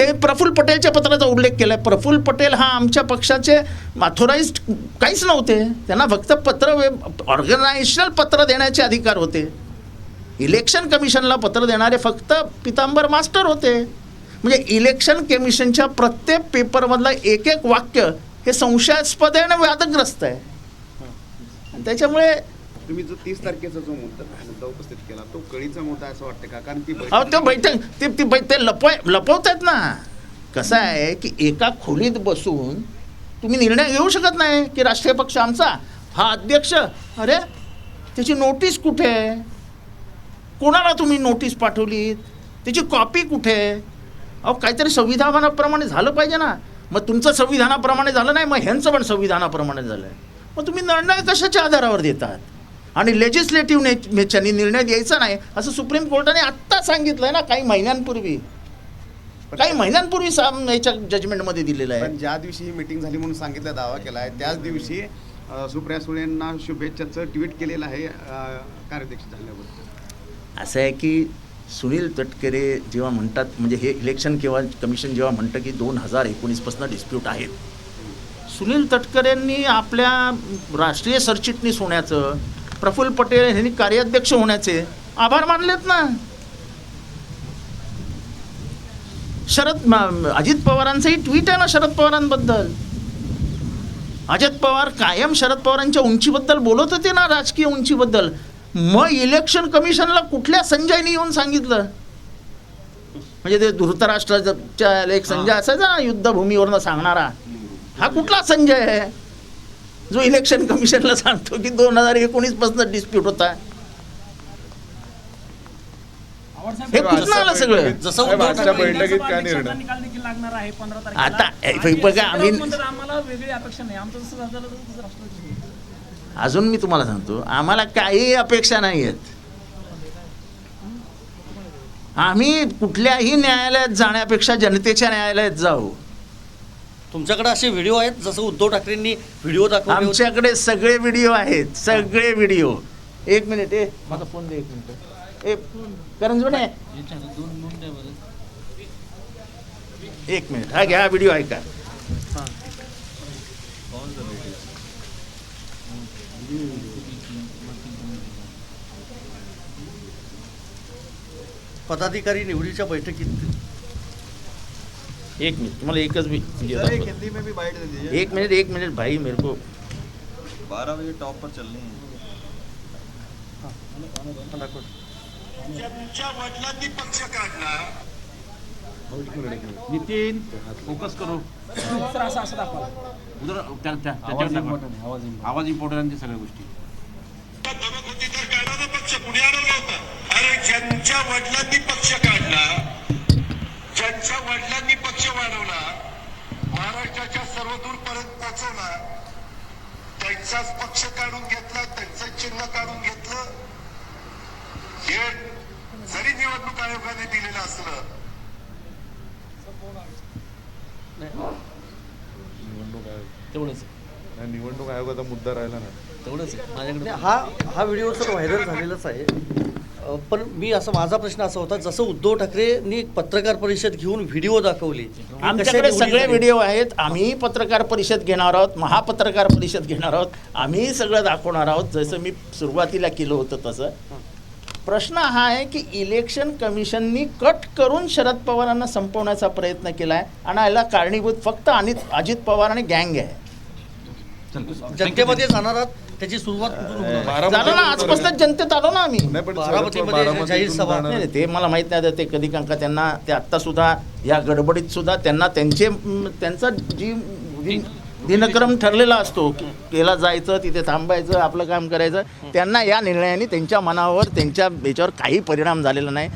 ते प्रफुल्ल पटेलच्या पत्राचा उल्लेख केला आहे प्रफुल्ल पटेल हा आमच्या पक्षाचे ऑथोराईज काहीच नव्हते. त्यांना फक्त पत्र ऑर्गनायझेशनल पत्र देण्याचे अधिकार होते. इलेक्शन कमिशनला पत्र देणारे फक्त पितांबर मास्टर होते. म्हणजे इलेक्शन कमिशनच्या प्रत्येक पेपरमधलं एक एक वाक्य हे संशयास्पद आहे आणि वादग्रस्त आहे. आणि त्याच्यामुळे तुम्ही जो तीस तारखेचा जो मुद्दा मुद्दा उपस्थित केला तो कळीचा मुद्दा असं वाटतं का? कारण ती अहो ते बैठक ते ती बै ते लपवाय लपवतात ना. कसं आहे की एका खोलीत बसून तुम्ही निर्णय घेऊ शकत नाही की राष्ट्रीय पक्ष आमचा. हा अध्यक्ष अरे त्याची नोटीस कुठे आहे? कोणाला तुम्ही नोटीस पाठवलीत? त्याची कॉपी कुठे आहे? अहो काहीतरी संविधानाप्रमाणे झालं पाहिजे ना. मग तुमचं संविधानाप्रमाणे झालं नाही मग ह्यांचं पण संविधानाप्रमाणे झालं आहे मग तुम्ही निर्णय कशाच्या आधारावर देतात? आणि लेजिस्लेटिव्ह ने नेच्यानी निर्णय द्यायचा नाही असं सुप्रीम कोर्टाने आत्ता सांगितलंय ना काही महिन्यांपूर्वी. काही महिन्यांपूर्वी साम याच्या जजमेंटमध्ये दिलेलं आहे. ज्या दिवशी ही मिटिंग झाली म्हणून सांगितलं दावा केला आहे त्याच दिवशी सुप्रिया सुळेंना शुभेच्छाचं ट्विट केलेलं आहे अं, कार्याध्यक्ष झाल्याबद्दल असं आहे की सुनील तटकरे जेव्हा म्हणतात म्हणजे हे इलेक्शन किंवा कमिशन जेव्हा म्हणतं की दोन हजार एकोणीसपासून डिस्प्यूट आहेत. सुनील तटकरेंनी आपल्या राष्ट्रीय सरचिटणीस होण्याचं प्रफुल्ल पटेल यांनी कार्याध्यक्ष होण्याचे आभार मानलेत ना? शरद अजित पवारांचंही ट्विट आहे ना शरद पवारांबद्दल? अजित पवार कायम शरद पवारांच्या उंचीबद्दल बोलत होते ना राजकीय उंचीबद्दल. मग इलेक्शन कमिशनला कुठल्या संजयने येऊन सांगितलं? म्हणजे ते धृतराष्ट्राच्या एक संजय असायचा ना युद्धभूमीवरनं सांगणारा. हा कुठला संजय आहे? जो इलेक्शन कमिशनला सांगतो की दोन हजार एकोणीसपासून डिस्प्यूट होता. हे कुठं आलं सगळं? जसं बैठकीत काय निर्णय? निकाल देखील लागणार आहे पंधरा तारखेला. आता, ए, आणि बघा, आम्ही- म्हणतात आम्हाला वेगळी अपेक्षा नाही. आमचं जसं झालं तसं राष्ट्रवादी होईल. अजून मी तुम्हाला सांगतो आम्हाला काही अपेक्षा नाही आहेत. आम्ही कुठल्याही न्यायालयात जाण्यापेक्षा जनतेच्या न्यायालयात जाऊ. तुमच्याकडे असे व्हिडिओ आहेत जसं उद्धव ठाकरेंनी व्हिडिओ दाखवले होते. आमच्याकडे सगळे व्हिडिओ आहेत सगळे व्हिडिओ. एक मिनिट ए माझा फोन दे एक मिनिट. ए करंजवणे एक मिनिट हा घ्या व्हिडिओ ऐका. पदाधिकारी निवडीच्या बैठकीत एक मिनिट तुम्हाला एकच व्हिडिओ हिंदी में भी बाइट दे दीजिए। एक मिनट एक मिनिट भाई मेरे को। बारह बजे टॉप पर है वडिलांनी पक्ष काढला नितीन फोकस करू। तर असं असं दाखवा। उदर त्या- त्या- त्याच्यावर दाखवा. आवाज़ इम्पॉर्टंट सगळ्या गोष्टी। त्या धमक होती तर काढायला पक्ष अडवला होता अरे ज्यांच्या वडिलांनी पक्ष महाराष्ट्राच्या सर्वदूर पर्यंत पोहोचवला त्यांचाच पक्ष काढून घेतला त्यांचं चिन्ह काढून घेतलं. हे जरी निवडणूक आयोगाने दिलेलं असलं निवडणूक आयोग. तेवढंच. नाही, निवडणूक आयोगाचा मुद्दा राहिला ना. तेवढंच. माझ्याकडे हा हा व्हिडिओ तर व्हायरल झालेलाच आहे. पण मी असं माझा प्रश्न असा होता जसं उद्धव ठाकरेंनी पत्रकार परिषद घेऊन व्हिडिओ दाखवली आमच्याकडे सगळे? व्हिडिओ आहेत आम्ही पत्रकार परिषद घेणार आहोत महापत्रकार परिषद घेणार आहोत आम्ही सगळं दाखवणार आहोत जसं मी सुरुवातीला केलं होतं तसं. प्रश्न हा आहे की इलेक्शन कमिशननी कट करून शरद पवारांना संपवण्याचा प्रयत्न केला आहे आणि याला कारणीभूत फक्त आणि अजित पवार आणि गँग आहे. जनतेमध्ये जाणार आहात. त्याची सुरुवात कुठून होणार? झालं ना आजपासून जनतेत आलो ना आम्ही. नाही पण बारामतीमध्ये बारामतीतून जाहीर सभा. जाणार- नाही नाही, ते मला माहीत नाही आता ते कधी कंका त्यांना ते आत्ता सुद्धा या गडबडीत सुद्धा त्यांना त्यांचे म, त्यांचा जी दिन- दिनक्रम ठरलेला असतो की याला जायचं तिथे थांबायचं आपलं काम करायचं त्यांना या निर्णयाने त्यांच्या मनावर त्यांच्या याच्यावर काही परिणाम झालेला नाही.